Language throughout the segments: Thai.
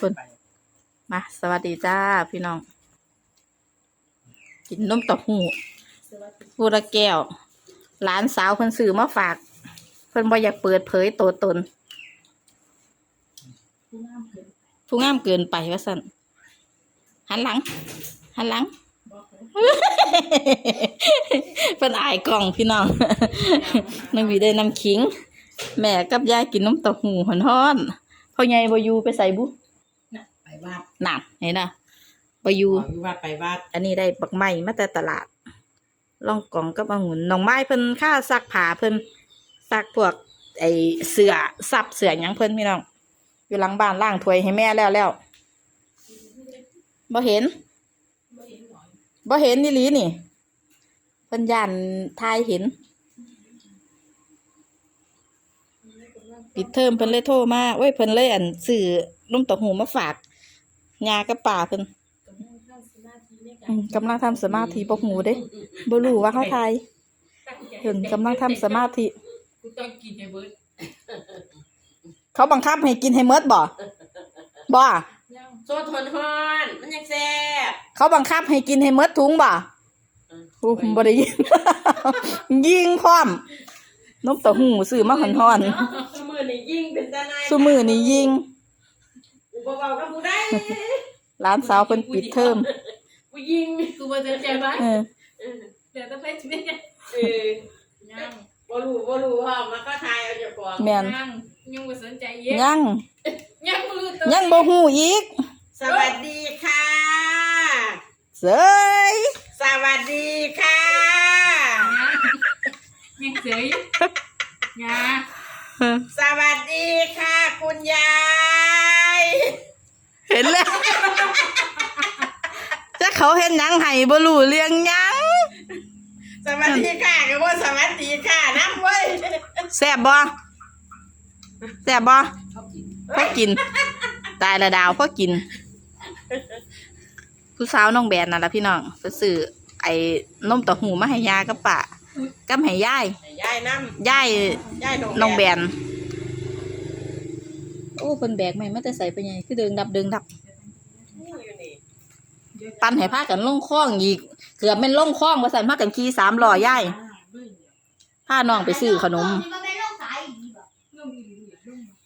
คุณมาสวัสดีจ้าพี่น้อง กินนมต้าหู้บูระแก้ว หลานสาวเพิ่นซื้อมาฝาก เพิ่นบ่อยากเปิดเผยตัวตนผู้งามเกินไปว่าสั่นหันหลัง หันหลังเพิ่นอายกล่องพี่น้องนังวีได้นำขิง แม่กับยายกินนมเต้าหู้ฮ้อนๆพ่อใหญ่บอยู่ไปใส่บุ วัดนั่นเห็นนะบ่อยู่ขอวิวัดไปวัด อันนี้ได้บักไม้มาแต่ตลาดล่องกล่องกับองุ่นน้องไม้เพิ่นค่าซักผ้าเพิ่นซักพวก ไอเสือซับเสือหยังเพิ่นพี่น้อง อยู่หลังบ้านล่างถ้วยให้แม่แล้วแล้วบ่เห็นบ่เห็นนี่ลีนี่เพิ่นย่านทายเห็น ปิดเทอมเพิ่นเลยโทรมาโอ้ยเพิ่นเลยอันซื้อนมเต้าหูมาฝาก ยากับป่าเพิ่นอืมกำลังทำสมาธิบ่หูเด้บ่รู้ว่าเขาทายเห็นกำลังทำสมาธิกูต้องกินให้เบิดเขาบังคับให้กินให้เมดบ่บ่โซทนฮอนมันยังแซ่บเขาบังคับให้กินให้เมดถุงบ่อู้ผมบ่ได้ยินยิงพร้อมนมเต้าหู้ซื้อมาฮ้อนซุมือนี่ยิ่งเป็นตาในๆซุมื้อนี้ยิง กูเบาๆกับกูได้หลานสาวเพิ่นปิดเทอมกูยิงกูบ่สนใจบ้านเออเออเดี๋ยวต้องไปที่นี่เออยังบ่รู้บ่รู้ว่ามันก็ทายเอาเจ้าของแม่นยังยังบ่สนใจเยอะยังยังบ่รู้ตัวยังบ่ฮู้อีก สวัสดีค่ะเสยสวัสดีค่ะยังเฉยยา สวัสดีค่ะ คุณยาย เห็นแล้วจะเขาเห็นหยังให้บ่รู้เรื่องหยัง สวัสดีค่ะก็ว่าสวัสดีค่ะน้ำเว้ยแซ่บบ่แซ่บบ่พ่อกิน ตายละดาวพ่อกิน ผู้สาวน้องแบนนั่นล่ะพี่น้องไปซื้อไอ้นมเต้าหู้มาให้ยากับป้ากับให้ยาย ยายน้ยายำยายน้องแบน โอ้เพิ่นแบกใหม่มาแต่ใส่ไปไงคือเดินดับเดินดับอยู่นี่ปั้นให้พากันล่องคล้องอีกเกือบแม่นล่องคล้องว่าซั่นพากันขี่สามล้อยายพาน้องไปซื้อขนมลงอีหลี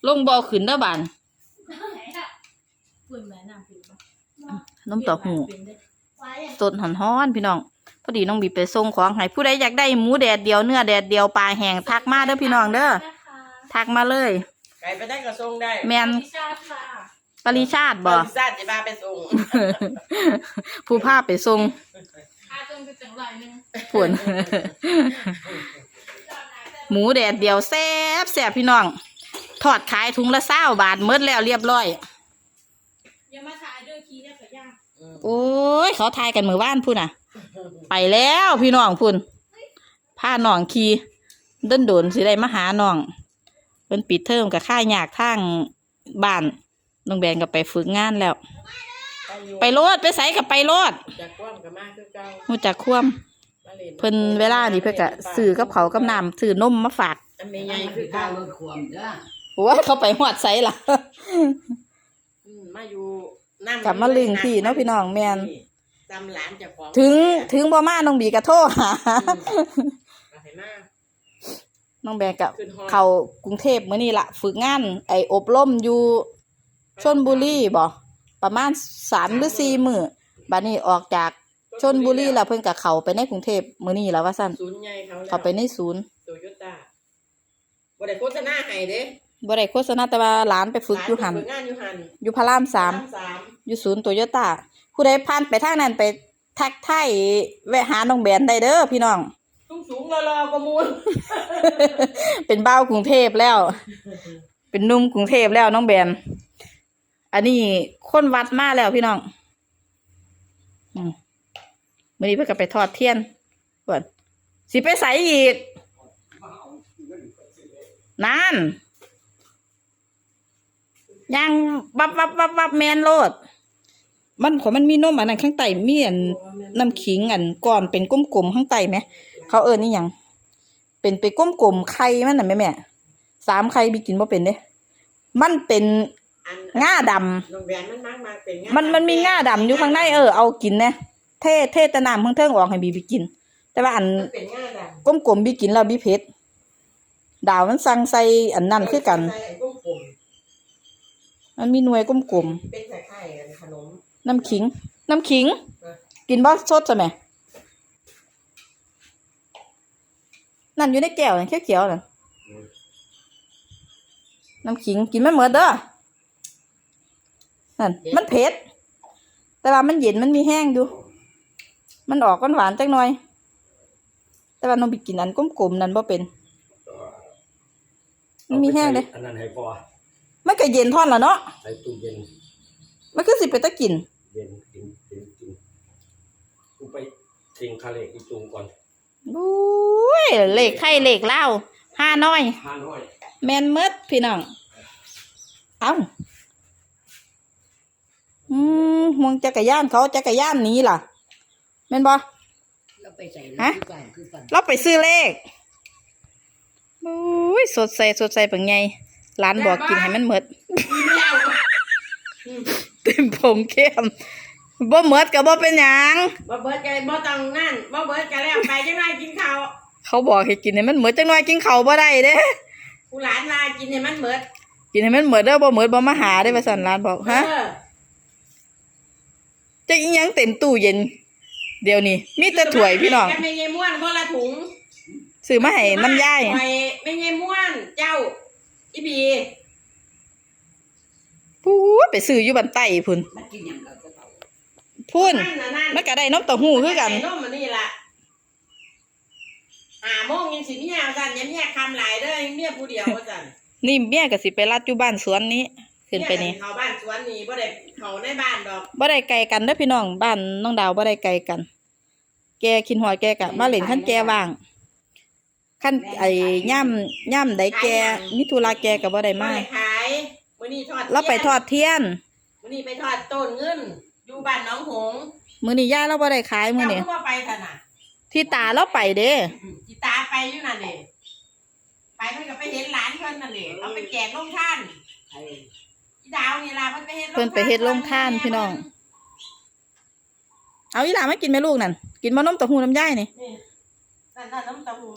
ลงบอขึ้นเด้อบานไหนอะปืนแม่น้ำเป็นบ่นมต้าหู้เป็นได้ไว้อะสดหอนฮ้อนพี่น้องพอดีน้องบีไปส่งของให้ผู้ใดอยากได้หมูแดดเดียวเนื้อแดดเดียวปลาแห้งทักมาเด้อพี่น้องเด้อทักมาเลย ไก่ไปได้กระทรงได้แมนพิชาติค่ะปริชาติบ่บริษัทจะมาไปส่งผู้พาไปส่งค่าจนก็จังไรนึงผวน หมูแดดเดียวแซ่บแซ่บพี่น้อง ทอดขายถุงละเศร้าบาทเมดแล้วเรียบร้อย อย่ามาถ่ายด้วยขี้ได้ขย่างโอ้ย เขาทายกันมือบ้านพุ่นอะ ไปแล้วพี่น้องพุ่นพาน้องขี่เดินโดนสิได้มาหาน้อง เป็นปิดเทอมกับค่ายากทางบ้านน้องแบนก็ไปฝึกงานแล้ว ไปโลดไปใส่กับไปโลดจากกว้างกับมากคือเก่าหูจักคว่มาล่ำเพิ่นเวลานี่เพิ่นก็ซื้อกับเขาวกับน้ำซื้อนมมาฝากอันนี้ใหญ่คือเก่าโอ้ยเขาไปหอดใส่ล่ะอืมมาอยู่น้ำกลับมาลึงพี่เนาะพี่น้องแม่นจำหลานเจ้าของถึงถึงบ่มาน้องบีก็โทรหาก็ให้มา น้องแบนกับขึ้นฮอด เขากรุงเทพมื้อนี้ละฝึกงาน ไออบรมอยู่ชนบุรีบ่ประมาณสามหรือสี่มื้อบัดนี้ออกจากชนบุรีแล้วเพิ่นก็เข้าไปในกรุงเทพมื้อนี้แล้วว่าซั่นศูนย์ใหญ่เขาแล้วเข้าไปในศูนย์โตโยต้าบ่ได้โฆษณาให้เด้บ่ได้โฆษณาแต่ว่าหลานไปฝึกอยู่หันหลาไปฝึกงานอยู่หันอยู่พระรามสาม สามอยู่ศูนย์โตโยต้าผู้ใดผ่านไปทางนั้นไปทักทายแวะหาน้องแบนได้เด้อพี่น้อง สูงสูงๆรอๆประมูลเป็นบ้าวกรุงเทพแล้ว เป็นหนุ่มกรุงเทพแล้วน้องแบน อันนี้คนวัดมาแล้วพี่น้องอืมมื่อนี้เพื่อกับไปทอดเทียนก่อนสิไปใส่อีกนั่นยังวับวับวับวับแมนโลด มันขอมันมีนมอันนั้นข้างใต้มีอันน้ำขิงอันก่อนเป็นกลมๆข้างใต้ไหม เขาเอิญนี่หยัง เป็นไปก้มกลมๆไข่มันน่ะแม่แม่สามไข่บีกินบ่เป็นเด้มันเป็นอันง่าดโรงแรมมันมากมากเป็นำมันมันมีง่าดำอยู่ข้างในเออเอากินแน่เทเทแตะน้ำข้างเทิงออกให้บีบีกิน แต่ว่าอันมันเป็นง่าดำกลมๆบีกินแล้วบีเผ็ดดาวมันสั่งใส่อันนั้นคือกันใส่ไอ้กุ้งกลมมันมีหน่วยกลมเป็นไข่ไข่กันขนมๆน้ำขิง น้ำขิงเออกินบ่สดใช่ไหม นั่นอยู่ในแก้วนั่นเขียวๆนั่นน้ำขิงกินไม่เหมือนเด้อนั่นมันเผ็ด แต่ว่ามันเย็นมันมีแห้งอยู่ มันออกหวานๆจักหน่อย แต่ว่าน้องไปกินอันกลมๆนั่นบ่เป็น มันมีแห้งเลยอันนั้นให้พอมันก็เย็นท่อนละเนาะใส่ตู้เย็น มันคือสิไปตะกิน เย็นกินกินกินกูไปสิงคาเลกอีตูก่อน อุ้ยเหล็กไข่เหล็กเหล้าห้าน้อย ห้าน้อยแมนเมดพี่น้อง เอ้า อืมห่วงจักรยานเขาจักรยานหนี้ล่ะแม่นบ่ เราไปใส่ฮะ คือกันคือกันเราไปซื้อเลขอุ้ยสดใสสดใสเป็นไงร้านบอกกินให้มันหมดไม่เอาเต็มผงเข้ม บ่หมดก็บ่เป็นหยังบ่เบิดกันบ่ต้องนั่นบ่เบิดกันแล้วไปจังไดกินข้าวเขาบอกให้กินให้มันหมดจังน้อยกินข้าวบ่ได้เด้ผู้หลานลากินให้มันเบิดกินให้มันหมดเด้อบ่หมดบ่มาหาได้อว่าซั่นร้านบอกฮะเออจะอีหยังเต็มตู้เย็น เดี๋ยวนี้มีแต่ถ้วยพี่น้องกันไม่ยายม่วนคนละถุงซื้อมาให้น้ำย่าย ไปไม่ยายม่วนเจ้าอีบีพูดไปซื้ออยู่บันไต้พุ่น มันกินอย่างเราก็เต่า พุ่นนั่นน่ะนั่นมันก็ได้น้ำเต้าหู้คือกันไนุ่มมันนี่ล่ะหาโมงยังสิเมียสั่นยังเมียคำหลายเด้อยังเมียผู้เดียวว่าสั่นนี่เมียก็สิไปรัดอยู่บ้านสวนนี้ขึ้นไปนี่เมียเขาบ้านสวนนี่บ่ได้เขาในบ้านดอกบ่ได้ไกลกันเด้อพี่น้องบ้านน้องดาวบ่ได้ไกลกัน แกคินหอยแกกะมาเล่นคันแกว่างคันไอ้ย่ำย่ำใดแกมีธุระแกก็บ่ได้บ่มาได้ขายมื้อนี้ทอดเราไปทอดเทียนมื้อนี้ไปทอดต้นเงิน อยู่บ้านหน้องหงส์มื้อนี้ย่าเราบ่ได้ขายมื้อนี้เจ้าก็บ่ไปซั่นน่ะที่ตาเราไปเด้อืมจิตาไปอยู่นั่นเด้ไปเพิ่นก็ไปเห็นหลานเพิ่นนั่นเด้เอาไปแจกโรงทานไอ้อีดาวนี่ล่ะเพิ่นไปเฮ็ดเพิ่นไปเฮ็ดโรงทานพี่น้อง เอาอีหลามากินแม่ลูกนั่นกินมานมเต้าหู้น้ำย่ายนี่นี่นั่นนั่นน้ำเต้าหู้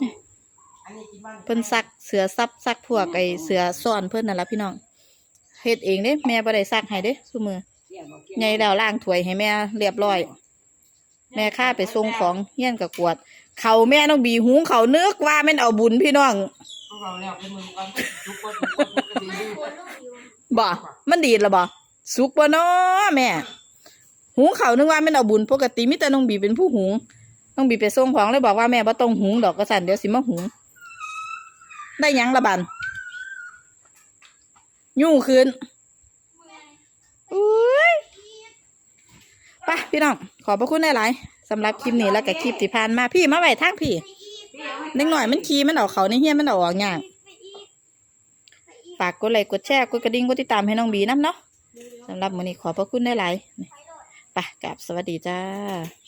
อันนี้กินบ้างเพิ่นซักเสือซับซักพวกไอ้เสือซ่อนเพิ่นนั่นล่ะพี่น้องเฮ็ดเองเด้ แม่บ่ได้ซักให้เด้ซุมื้อ เกี่ยวบ่เกี่ยวใหญ่แล้วล้างถ้วยให้แม่เรียบร้อย แม่ข้าไปส่งของเฮียนกับกวด เขาแม่ต้องบีหุงเขานึกว่าแม่นเอาบุญพี่น้องเอาเราแล้วเป็นมือก่อนทุกคนทุกคนทุกคนทุกคนบ่ มันดีดละบ่สุกบ่เนาะแม่ หุงเขานึกว่าแม่นเอาบุญปกติมีแต่น้องบีเป็นผู้หุงน้องบีไปส่งของเลยบอกว่าแม่บ่ต้องหุงดอกกระสันเดี๋ยวสิมาหุง ได้หยังละบันยู่คืนอุ้ย ไปพี่น้อง ขอบพระคุณหลายๆสำหรับคลิปนี้แล้วก็คลิปที่ผ่านมาพี่มาไหว้ทางพี่เล็กหน่อยมันขี่มันออกเขาในเฮี้ยมันออาออกยางฝากกดไลค์กดแชร์กดกระดิ่งกดติดตามให้น้องบีน้ำเนาะสำหรับมื้อนี้ขอบพระคุณหลายๆไปกลับสวัสดีจ้า